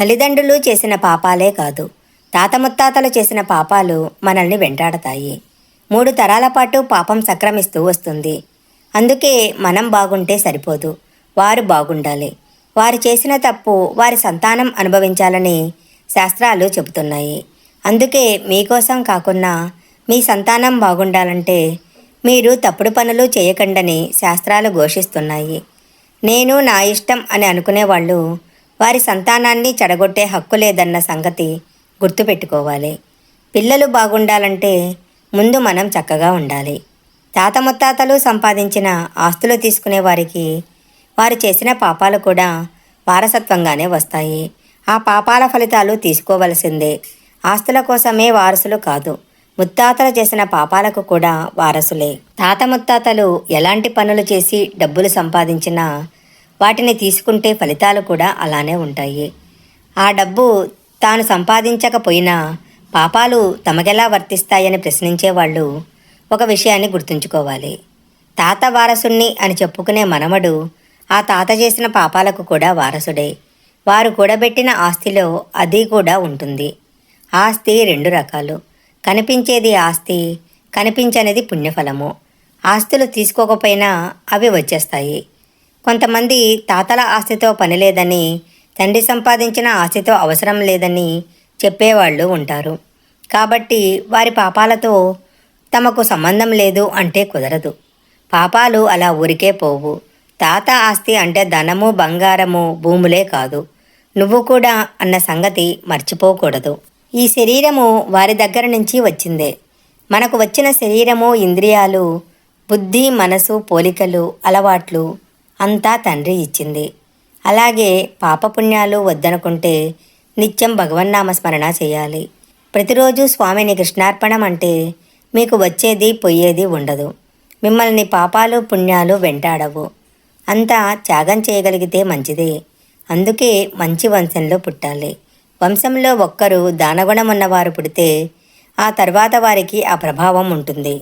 తల్లిదండ్రులు చేసిన పాపాలే కాదు తాత ముత్తాతలు చేసిన పాపాలు మనల్ని వెంటాడతాయి. మూడు తరాల పాటు పాపం సక్రమిస్తూ వస్తుంది. అందుకే మనం బాగుంటే సరిపోదు వారు బాగుండాలి. వారు చేసిన తప్పు వారి సంతానం అనుభవించాలని శాస్త్రాలు చెబుతున్నాయి. అందుకే మీకోసం కాకుండా మీ సంతానం బాగుండాలంటే మీరు తప్పుడు పనులు చేయకండని శాస్త్రాలు ఘోషిస్తున్నాయి. నేను నా ఇష్టం అని అనుకునేవాళ్ళు వారి సంతానాన్ని చెడగొట్టే హక్కు లేదన్న సంగతి గుర్తుపెట్టుకోవాలి. పిల్లలు బాగుండాలంటే ముందు మనం చక్కగా ఉండాలి. తాత ముత్తాతలు సంపాదించిన ఆస్తులు తీసుకునే వారికి వారు చేసిన పాపాలు కూడా వారసత్వంగానే వస్తాయి. ఆ పాపాల ఫలితాలు తీసుకోవలసిందే. ఆస్తుల కోసమే వారసులు కాదు ముత్తాతలు చేసిన పాపాలకు కూడా వారసులే. తాత ముత్తాతలు ఎలాంటి పనులు చేసి డబ్బులు సంపాదించినా వాటిని తీసుకుంటే ఫలితాలు కూడా అలానే ఉంటాయి. ఆ డబ్బు తాను సంపాదించకపోయినా పాపాలు తమకెలా వర్తిస్తాయని ప్రశ్నించేవాళ్ళు ఒక విషయాన్ని గుర్తుంచుకోవాలి. తాత వారసుణ్ణి అని చెప్పుకునే మనవడు ఆ తాత చేసిన పాపాలకు కూడా వారసుడే. వారు కూడబెట్టిన ఆస్తిలో అది కూడా ఉంటుంది. ఆస్తి రెండు రకాలు. కనిపించేది ఆస్తి కనిపించనిది పుణ్యఫలము. ఆస్తులు తీసుకోకపోయినా అవి వచ్చేస్తాయి. కొంతమంది తాతల ఆస్తితో పని లేదని తండ్రి సంపాదించిన ఆస్తితో అవసరం లేదని చెప్పేవాళ్ళు ఉంటారు. కాబట్టి వారి పాపాలతో తమకు సంబంధం లేదు అంటే కుదరదు. పాపాలు అలా ఊరికే పోవు. తాత ఆస్తి అంటే ధనము బంగారము భూములే కాదు. నువ్వు కూడా అన్న సంగతి మర్చిపోకూడదు. ఈ శరీరము వారి దగ్గర నుంచి వచ్చిందే. మనకు వచ్చిన శరీరము ఇంద్రియాలు బుద్ధి మనసు పోలికలు అలవాట్లు అంతా తండ్రి ఇచ్చింది. అలాగే పాపపుణ్యాలు వద్దనుకుంటే నిత్యం భగవన్నామస్మరణ చేయాలి. ప్రతిరోజు స్వామిని కృష్ణార్పణం అంటే మీకు వచ్చేది పొయ్యేది ఉండదు. మిమ్మల్ని పాపాలు పుణ్యాలు వెంటాడవు. అంతా త్యాగం చేయగలిగితే మంచిదే. అందుకే మంచి వంశంలో పుట్టాలి. వంశంలో ఒక్కరు దానగుణం ఉన్నవారు పుడితే ఆ తర్వాత వారికి ఆ ప్రభావం ఉంటుంది.